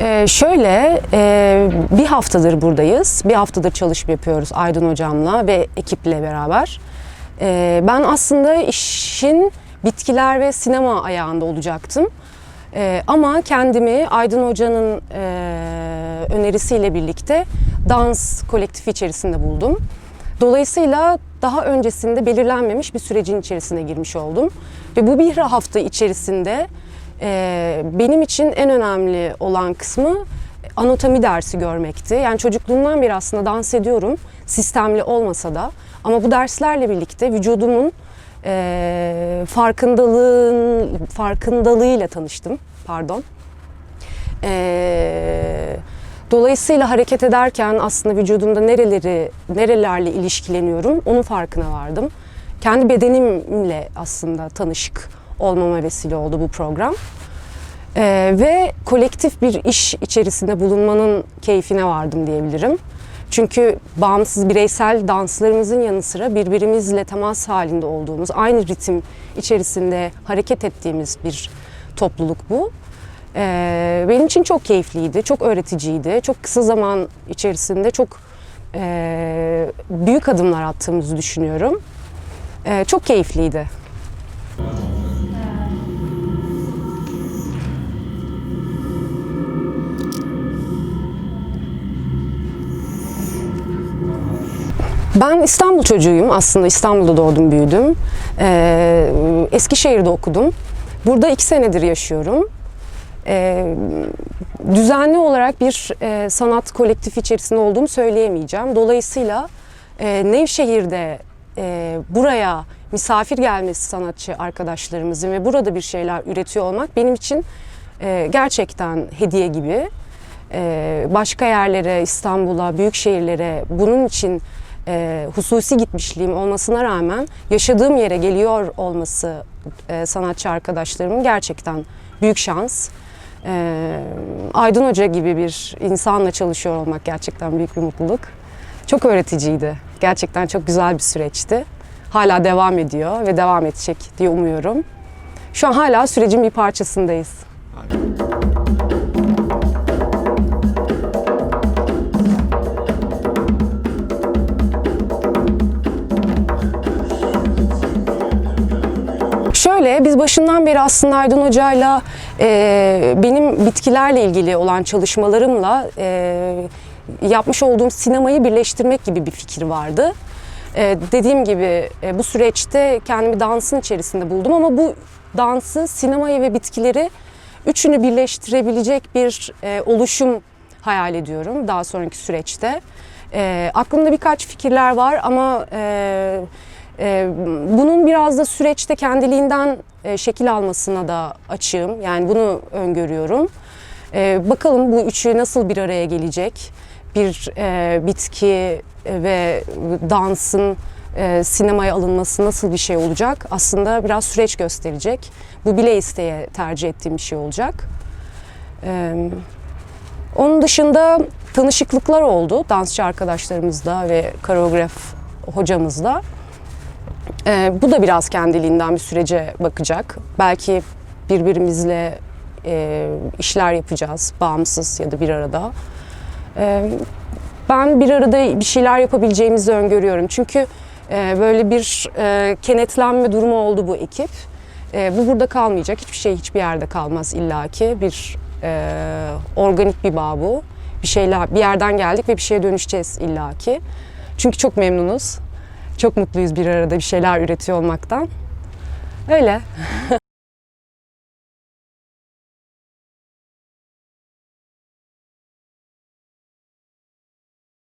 Ee, şöyle e, bir haftadır buradayız. Bir haftadır çalışma yapıyoruz Aydın hocamla ve ekiple beraber. Ee, ben aslında işin bitkiler ve sinema ayağında olacaktım. Ee, ama kendimi Aydın hocanın e, önerisiyle birlikte dans kolektifi içerisinde buldum. Dolayısıyla daha öncesinde belirlenmemiş bir sürecin içerisine girmiş oldum. Ve bu bir hafta içerisinde e, benim için en önemli olan kısmı anatomi dersi görmekti. Yani çocukluğumdan beri aslında dans ediyorum. Sistemli olmasa da. Ama bu derslerle birlikte vücudumun e, farkındalığın farkındalığıyla tanıştım. Pardon. E, dolayısıyla hareket ederken aslında vücudumda nereleri nerelerle ilişkileniyorum onun farkına vardım. Kendi bedenimle aslında tanışık olmama vesile oldu bu program. Ee, ve kolektif bir iş içerisinde bulunmanın keyfine vardım diyebilirim. Çünkü bağımsız bireysel danslarımızın yanı sıra birbirimizle temas halinde olduğumuz, aynı ritim içerisinde hareket ettiğimiz bir topluluk bu. Ee, benim için çok keyifliydi, çok öğreticiydi. Çok kısa zaman içerisinde çok e, büyük adımlar attığımızı düşünüyorum. Ee, çok keyifliydi. Ben İstanbul çocuğuyum. Aslında İstanbul'da doğdum, büyüdüm. Ee, Eskişehir'de okudum. Burada iki senedir yaşıyorum. Ee, düzenli olarak bir e, sanat kolektifi içerisinde olduğumu söyleyemeyeceğim. Dolayısıyla e, Nevşehir'de e, buraya misafir gelmesi sanatçı arkadaşlarımızın ve burada bir şeyler üretiyor olmak benim için e, gerçekten hediye gibi. E, başka yerlere, İstanbul'a, büyük şehirlere bunun için e, hususi gitmişliğim olmasına rağmen yaşadığım yere geliyor olması e, sanatçı arkadaşlarımın gerçekten büyük şans. E, Aydın Hoca gibi bir insanla çalışıyor olmak gerçekten büyük bir mutluluk. Çok öğreticiydi. Gerçekten çok güzel bir süreçti. Hala devam ediyor ve devam edecek diye umuyorum. Şu an hala sürecin bir parçasındayız. Biz başından beri aslında Aydın Hoca'yla e, benim bitkilerle ilgili olan çalışmalarımla e, yapmış olduğum sinemayı birleştirmek gibi bir fikir vardı. E, dediğim gibi e, bu süreçte kendimi dansın içerisinde buldum ama bu dansı, sinemayı ve bitkileri üçünü birleştirebilecek bir e, oluşum hayal ediyorum daha sonraki süreçte. E, aklımda birkaç fikirler var ama e, ee, bunun biraz da süreçte kendiliğinden e, şekil almasına da açığım. Yani bunu öngörüyorum. Ee, bakalım bu üçü nasıl bir araya gelecek? Bir e, bitki ve dansın e, sinemaya alınması nasıl bir şey olacak? Aslında biraz süreç gösterecek. Bu bile isteye tercih ettiğim bir şey olacak. Ee, onun dışında tanışıklıklar oldu dansçı arkadaşlarımızla ve koreograf hocamızla. Ee, bu da biraz kendiliğinden bir sürece bakacak. Belki birbirimizle e, işler yapacağız, bağımsız ya da bir arada. Ee, ben bir arada bir şeyler yapabileceğimizi öngörüyorum. Çünkü e, böyle bir e, kenetlenme durumu oldu bu ekip. E, bu burada kalmayacak. Hiçbir şey hiçbir yerde kalmaz illaki. Bir e, organik bir bağ bu. Bir şeyler bir yerden geldik ve bir şeye dönüşeceğiz illaki. Çünkü çok memnunuz. Çok mutluyuz bir arada bir şeyler üretiyor olmaktan. Öyle.